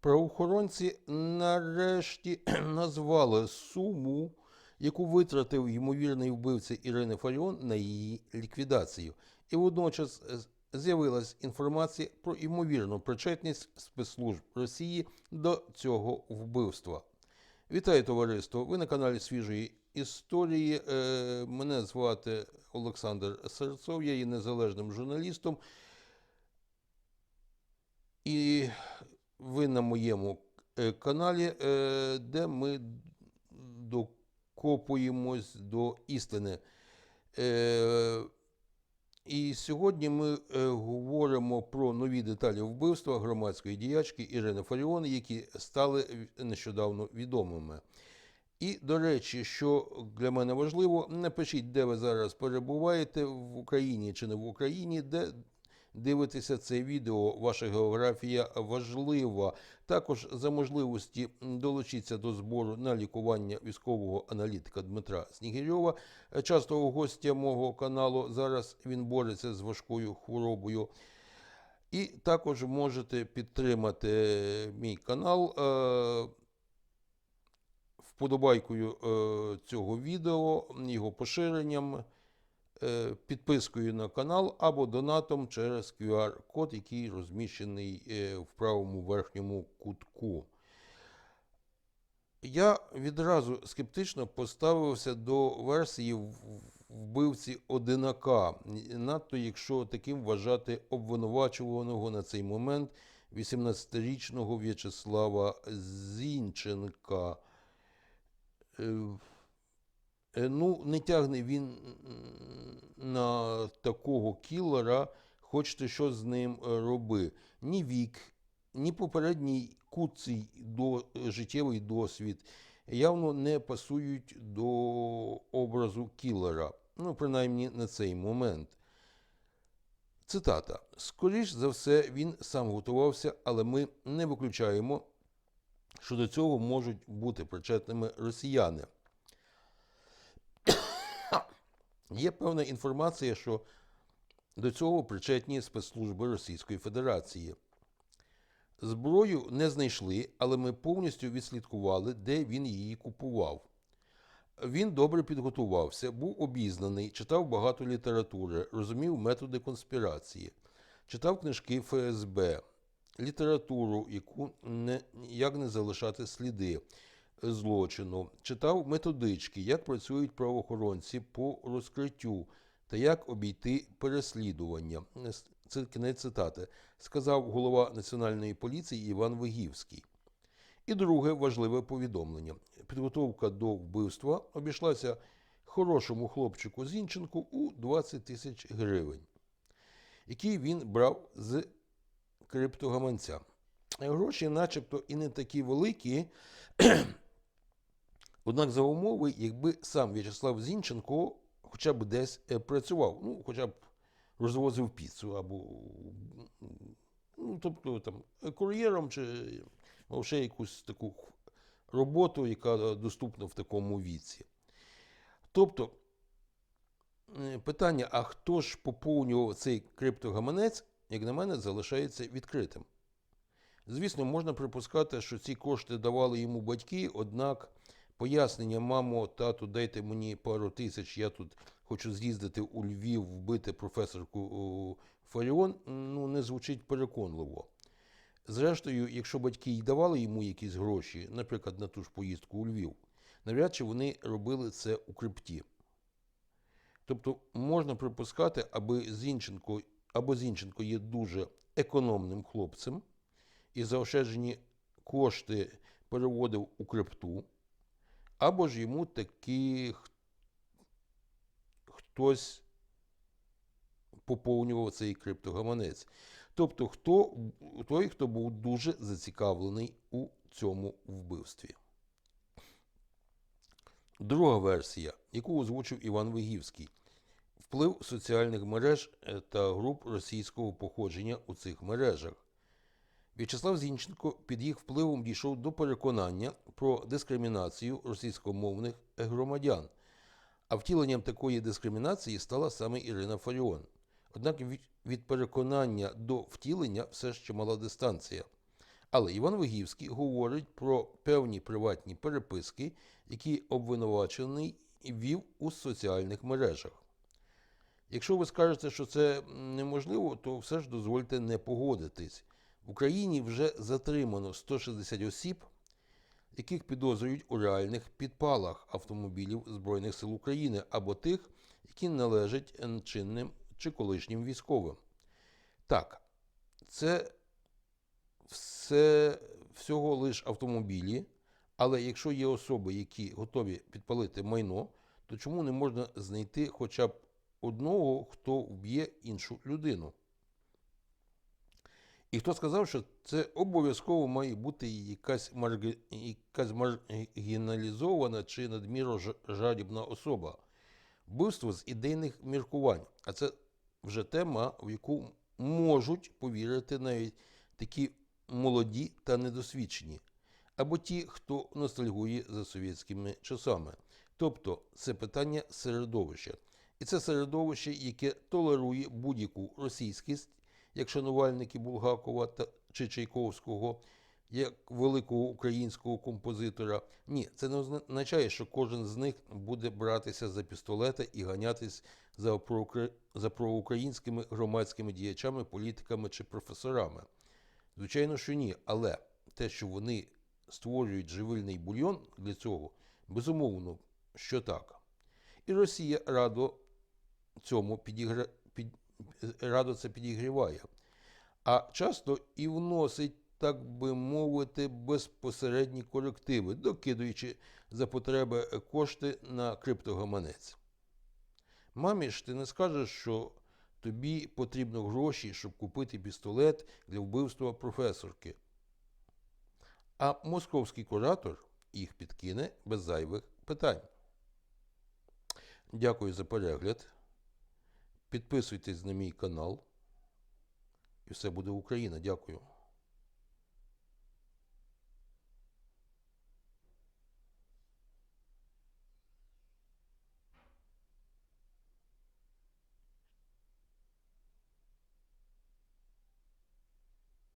Правоохоронці нарешті назвали суму, яку витратив ймовірний вбивця Ірини Фаріон на її ліквідацію. І водночас е, з'явилась інформація про ймовірну причетність спецслужб Росії до цього вбивства. Вітаю товариство! Ви на каналі Свіжої історії. Е, Мене звати Олександр Серцов, я є незалежним журналістом. І ви на моєму е, каналі, е, де ми докопуємось до істини. Е, І сьогодні ми говоримо про нові деталі вбивства громадської діячки Ірини Фаріон, які стали нещодавно відомими. І, до речі, що для мене важливо, напишіть, де ви зараз перебуваєте в Україні чи не в Україні, де дивитеся це відео. Ваша географія важлива. Також за можливості долучіться до збору на лікування військового аналітика Дмитра Снігирьова, частого гостя мого каналу. Зараз він бореться з важкою хворобою. І також можете підтримати мій канал. е, вподобайкою е, цього відео, його поширенням, підпискою на канал або донатом через QR-код, який розміщений е, в правому верхньому кутку. Я відразу скептично поставився до версії вбивці одинака, надто якщо таким вважати обвинувачуваного на цей момент 18-річного В'ячеслава Зінченка. Е, Ну, не тягне він на такого кілера, хоч що з ним е, роби. Ні вік, ні попередній куций до, життєвий досвід явно не пасують до образу кілера. Ну, принаймні на цей момент. Цитата: Скоріш за все, він сам готувався, але ми не виключаємо, що до цього можуть бути причетними росіяни. Є певна інформація, що до цього причетні спецслужби Російської Федерації. Зброю не знайшли, але ми повністю відслідкували, де він її купував. Він добре підготувався, був обізнаний, читав багато літератури, розумів методи конспірації, читав книжки ФСБ, літературу, яку не, як не залишати сліди злочину, читав методички, як працюють правоохоронці по розкриттю та як обійти переслідування. Це кінець цитати, сказав голова Національної поліції Іван Вигівський. І друге важливе повідомлення: підготовка до вбивства обійшлася хорошому хлопчику Зінченку у 20 тисяч гривень, які він брав з криптогаманця. Гроші, начебто, і не такі великі, однак за умови, якби сам В'ячеслав Зінченко хоча б десь е, працював, ну, хоча б розвозив піцу або ну, тобто там кур'єром чи ну, ще якусь таку роботу, яка доступна в такому віці. Тобто е, питання, а хто ж поповнював цей криптогаманець, як на мене, залишається відкритим. Звісно, можна припускати, що ці кошти давали йому батьки, однак пояснення, мамо, тату, дайте мені пару тисяч, я тут хочу з'їздити у Львів, вбити професорку Фаріон, ну, не звучить переконливо. Зрештою, якщо батьки й давали йому якісь гроші, наприклад, на ту ж поїздку у Львів, навряд чи вони робили це у крипті. Тобто можна припускати, аби Зінченко, або Зінченко є дуже економним хлопцем і заощаджені кошти переводив у крипту, або ж йому таки хтось поповнював цей криптогаманець. Тобто, хто, той, хто був дуже зацікавлений у цьому вбивстві. Друга версія, яку озвучив Іван Вигівський, вплив соціальних мереж е, та груп російського походження у цих мережах. В'ячеслав Зінченко під їх впливом дійшов до переконання про дискримінацію російськомовних громадян, а втіленням такої дискримінації стала саме Ірина Фаріон. Однак від- переконання до втілення все ще мала дистанція. Але Іван Вигівський говорить про певні приватні переписки, які обвинувачений вів у соціальних мережах. Якщо ви скажете, що це неможливо, то все ж дозвольте не погодитись. В Україні вже затримано 160 осіб, яких підозрюють у реальних підпалах автомобілів Збройних сил України або тих, які належать чинним чи колишнім військовим. Так, це все всього лиш автомобілі, але якщо є особи, які готові підпалити майно, то чому не можна знайти хоча б одного, хто вб'є іншу людину? І хто сказав, що це обов'язково має бути якась, марги... якась маргіналізована чи надмірно жадібна особа. Вбивство з ідейних міркувань. А це вже тема, в яку можуть повірити навіть такі молоді та недосвідчені, або ті, хто ностальгує за совєтськими часами. Тобто це питання середовища. І це середовище, яке толерує будь-яку російськість, як шанувальники Булгакова та чи Чайковського, як великого українського композитора. Ні, це не означає, що кожен з них буде братися за пістолета і ганятись за, проукр- за проукраїнськими громадськими діячами, політиками чи професорами. Звичайно, що ні, але те, що вони створюють живильний бульйон для цього, безумовно, що так. І Росія радо цьому підігра... під... радо це підігріває. А часто і вносить, так би мовити, безпосередні корективи, докидуючи за потреби кошти на криптогаманець. Мамі ж ти не скажеш, що тобі потрібно гроші, щоб купити пістолет для вбивства професорки. А московський куратор їх підкине без зайвих питань. Дякую за перегляд. Підписуйтесь на мій канал. І все буде Україна. Дякую.